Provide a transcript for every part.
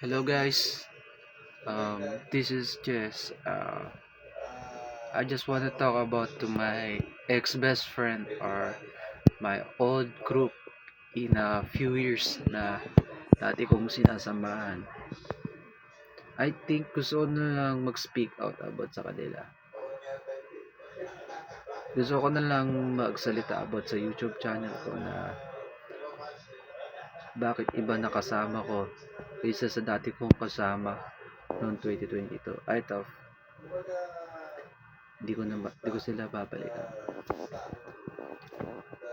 Hello guys, um, this is Jess. Uh, I just want to talk about to my ex-best friend or my old group in a few years na dati kong sinasamahan. I think gusto ko na lang mag-speak out about sa kanila. Gusto ko na lang magsalita about sa YouTube channel ko na bakit iba nakasama ko kaysa sa dati kong kasama noong 2022. I thought, di ko na di ko sila babalikan.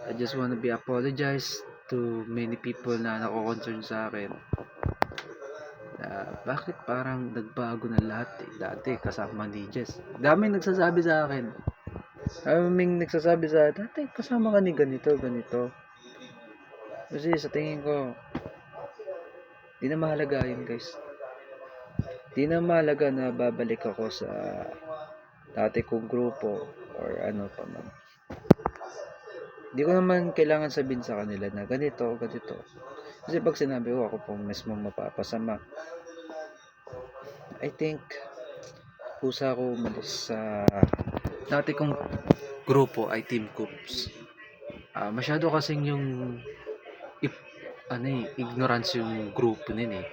I just wanna be apologize to many people na nako-concern sa akin. Na bakit parang nagbago na lahat eh. Dati kasama ni Jess. Daming nagsasabi sa akin. Daming nagsasabi sa akin, dati kasama ka ni ganito, ganito. Kasi sa tingin ko, di na mahalaga yun guys. Di na mahalaga na babalik ako sa dati kong grupo or ano pa man. Di ko naman kailangan sabihin sa kanila na ganito, ganito. Kasi pag sinabi ko, ako pong mismo mapapasama. I think, pusa ako umalis sa dati kong grupo ay Team Coops. Ah, masyado kasing yung if, ano eh, ignorance yung grupo nin eh.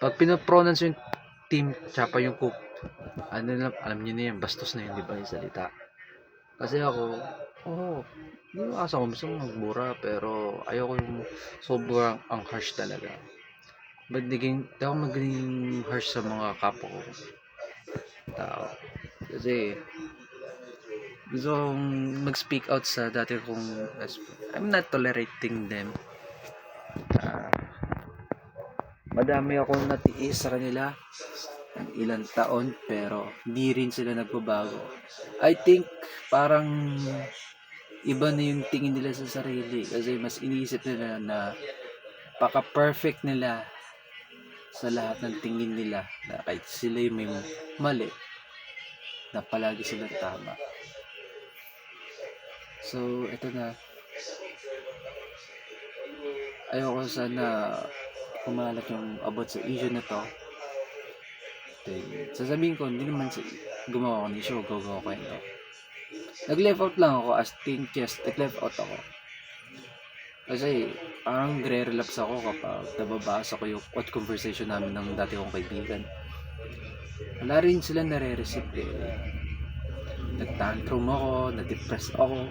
Pag pinapronounce yung team tsaka yung cook, ano na, alam niyo na yan, bastos na yun, di ba, yung salita. Kasi ako, oo, oh, hindi mo asa ko gusto pero ayoko yung sobrang ang harsh talaga. But naging, di ako maging harsh sa mga kapwa ko. Tao. Kasi, gusto kong mag-speak out sa dati kong I'm not tolerating them. Madami akong natiis sa kanila ng ilang taon pero di rin sila nagbabago. I think parang iba na yung tingin nila sa sarili kasi mas iniisip nila na paka-perfect nila sa lahat ng tingin nila na kahit sila yung may mali na palagi silang tama. So, ito na. Ayoko sana kumalat yung about sa issue na to. Then, sasabihin ko, hindi naman sa gumawa ko ni show, gagawa ko ito. Nag-left out lang ako as team chest. Nag-left out ako. Kasi, parang gre-relapse ako kapag nababasa ko yung what conversation namin ng dati kong kaibigan. Wala rin sila nare-receive eh. Nag-tantrum ako, na-depress ako.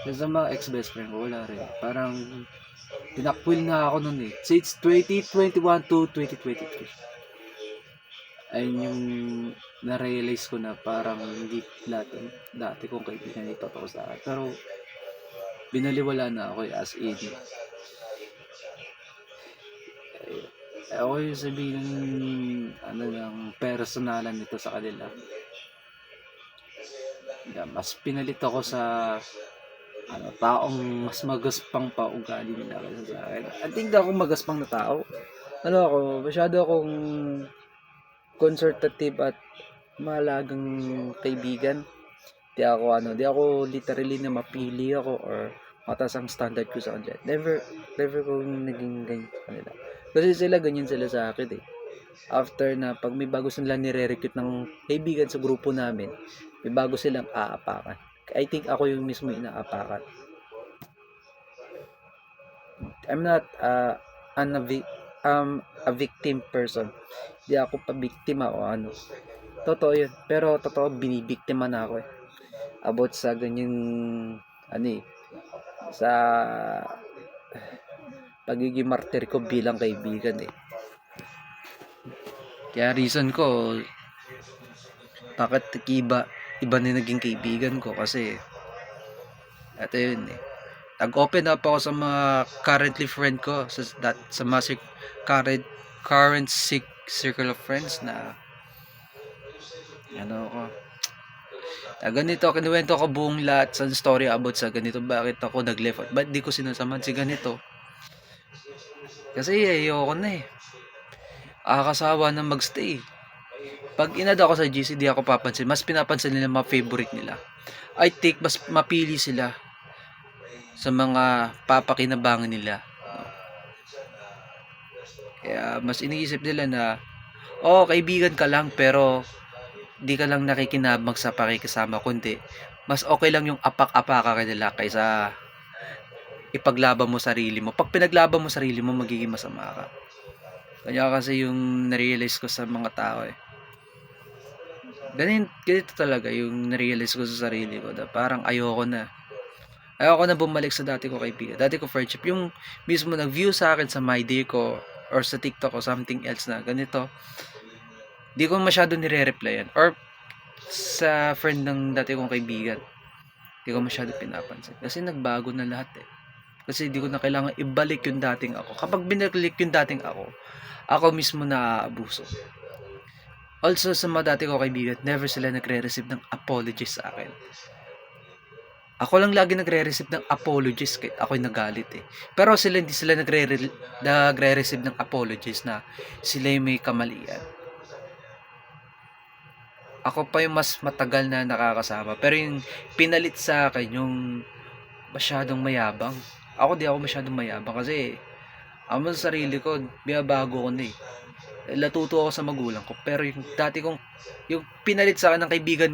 Kasi sa mga ex-best friend ko, wala rin. Parang, tinakwil na ako nun eh. Since 2021 to 2023. Ayun yung na-realize ko na parang hindi lahat dati kong kaibigan ay totoo sa akin. Pero, binaliwala na ako eh, as in. Eh, ako yung sabihin ano ng personalan nito sa kanila. Yeah, mas pinalit ako sa ano, taong mas magaspang pa ugali nila kaysa sa akin. I think ako magaspang na tao. Ano ako, masyado akong consultative at malagang kaibigan. Di ako ano, di ako literally na mapili ako or mataas ang standard ko sa kanila. Never, never ko naging ganyan sa kanila. Kasi sila ganyan sila sa akin eh. After na pag may bago sila nire-recruit ng kaibigan sa grupo namin, may bago silang aapakan. I think ako yung mismo inaapakan. I'm not uh, an um, a victim person. Hindi ako pa biktima o ano. Totoo yun. Pero totoo, binibiktima na ako eh. About sa ganyan, ano eh, sa pagiging martyr ko bilang kaibigan eh. Kaya reason ko, bakit iba, iba na naging kaibigan ko kasi, ito yun eh. Nag-open up ako sa mga currently friend ko, sa, that, sa mga current, current sick circle of friends na, ano ko, na ganito, kinuwento ko buong lahat sa story about sa ganito, bakit ako nag-left out, ba't di ko sinasamahan si ganito? Kasi ayoko na eh. Akakasawa na magstay. Pag inad ako sa GC, di ako papansin. Mas pinapansin nila mga favorite nila. I think mas mapili sila sa mga papakinabangan nila. Kaya mas iniisip nila na, oo, kaibigan ka lang, pero di ka lang nakikinabang sa pakikisama, kundi mas okay lang yung apak-apaka ka nila kaysa ipaglaban mo sarili mo. Pag pinaglaban mo sarili mo, magiging masama ka. Kanya kasi yung narealize ko sa mga tao eh. Ganito, ganito talaga yung narealize ko sa sarili ko na parang ayoko na. Ayoko na bumalik sa dati ko kaibigan. Dati ko friendship. Yung mismo nag-view sa akin sa My Day ko or sa TikTok o something else na ganito. Di ko masyado nire-replyan. Or sa friend ng dati kong kaibigan. Di ko masyado pinapansin. Kasi nagbago na lahat eh. Kasi di ko na kailangan ibalik yung dating ako. Kapag binalik yung dating ako, ako mismo na abuso. Also, sa mga dati ko kaibigan, never sila nagre-receive ng apologies sa akin. Ako lang lagi nagre-receive ng apologies kahit ako'y nagalit eh. Pero sila hindi sila nagre nagre-receive ng apologies na sila yung may kamalian. Ako pa yung mas matagal na nakakasama. Pero yung pinalit sa akin, yung masyadong mayabang. Ako di ako masyadong mayabang kasi ako sa sarili ko, biyabago ko na eh. Latuto ako sa magulang ko. Pero yung dati kong, yung pinalit sa akin ng kaibigan,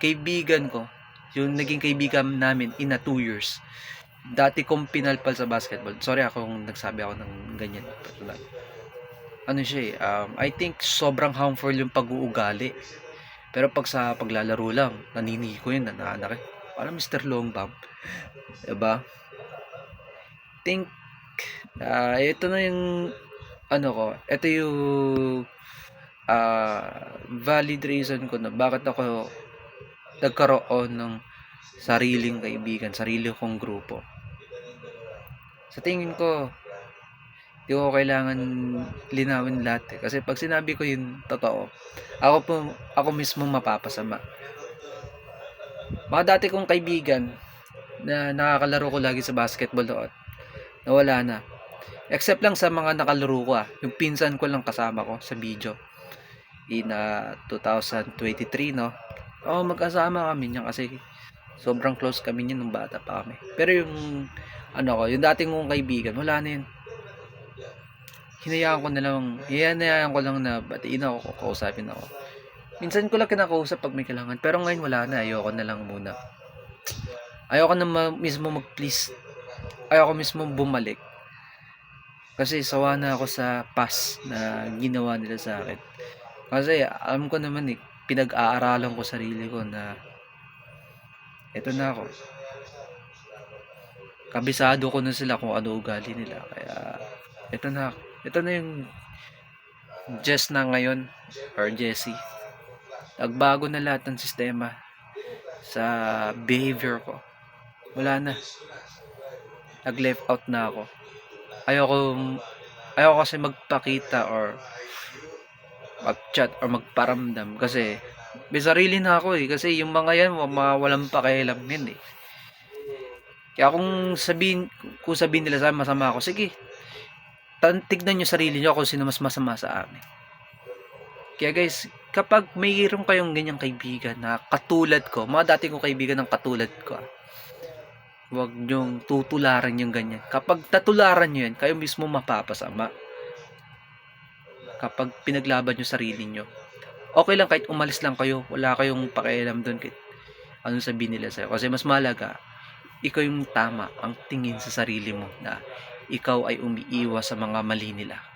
kaibigan ko, yung naging kaibigan namin in a two years. Dati kong pinalpal sa basketball. Sorry ako kung nagsabi ako ng ganyan. Ano siya eh, um, I think sobrang harmful yung pag-uugali. Pero pag sa paglalaro lang, nanini ko yun, nanaanak. Parang Mr. Longbam. Diba? Think, ah ito na yung, ano ko, ito yung, ah valid reason ko na bakit ako nagkaroon ng sariling kaibigan, sarili kong grupo. Sa tingin ko, di ko kailangan linawin lahat eh. Kasi pag sinabi ko yung totoo, ako po, ako mismo mapapasama. Mga dati kong kaibigan na nakakalaro ko lagi sa basketball doon, nawala na. Except lang sa mga nakalaro ko ah, yung pinsan ko lang kasama ko sa video. In uh, 2023 no, Oo, magkasama kami niyan kasi sobrang close kami niyan nung bata pa kami. Pero yung ano ko, yung dating kong kaibigan, wala na yun. Hinayaan ko na lang, hinayaan ko lang na batiin ako, kausapin ako. Minsan ko lang kinakausap pag may kailangan, pero ngayon wala na, ayoko na lang muna. Ayoko na ma- mismo mag-please. Ayoko mismo bumalik. Kasi sawa na ako sa past na ginawa nila sa akin. Kasi alam ko naman eh, pinag-aaralan ko sarili ko na eto na ako. Kabisado ko na sila kung ano ugali nila. Kaya eto na ako. Ito na yung Jess na ngayon or Jessie. Nagbago na lahat ng sistema sa behavior ko. Wala na. Nag-left out na ako. Ayoko ayoko kasi magpakita or mag-chat or magparamdam kasi may sarili na ako eh. Kasi yung mga yan mga walang pakialam yan eh. Kaya kung sabihin kung sabihin nila sa masama ako sige. Tignan nyo sarili nyo kung sino mas masama sa amin. Kaya guys kapag mayroon kayong ganyang kaibigan na katulad ko mga dati kong kaibigan ng katulad ko ah, huwag nyong tutularan yung ganyan kapag tatularan nyo yan kayo mismo mapapasama kapag pinaglaban nyo sarili nyo. Okay lang kahit umalis lang kayo, wala kayong pakialam doon kahit anong sabihin nila sa'yo. Kasi mas malaga, ikaw yung tama ang tingin sa sarili mo na ikaw ay umiiwas sa mga mali nila.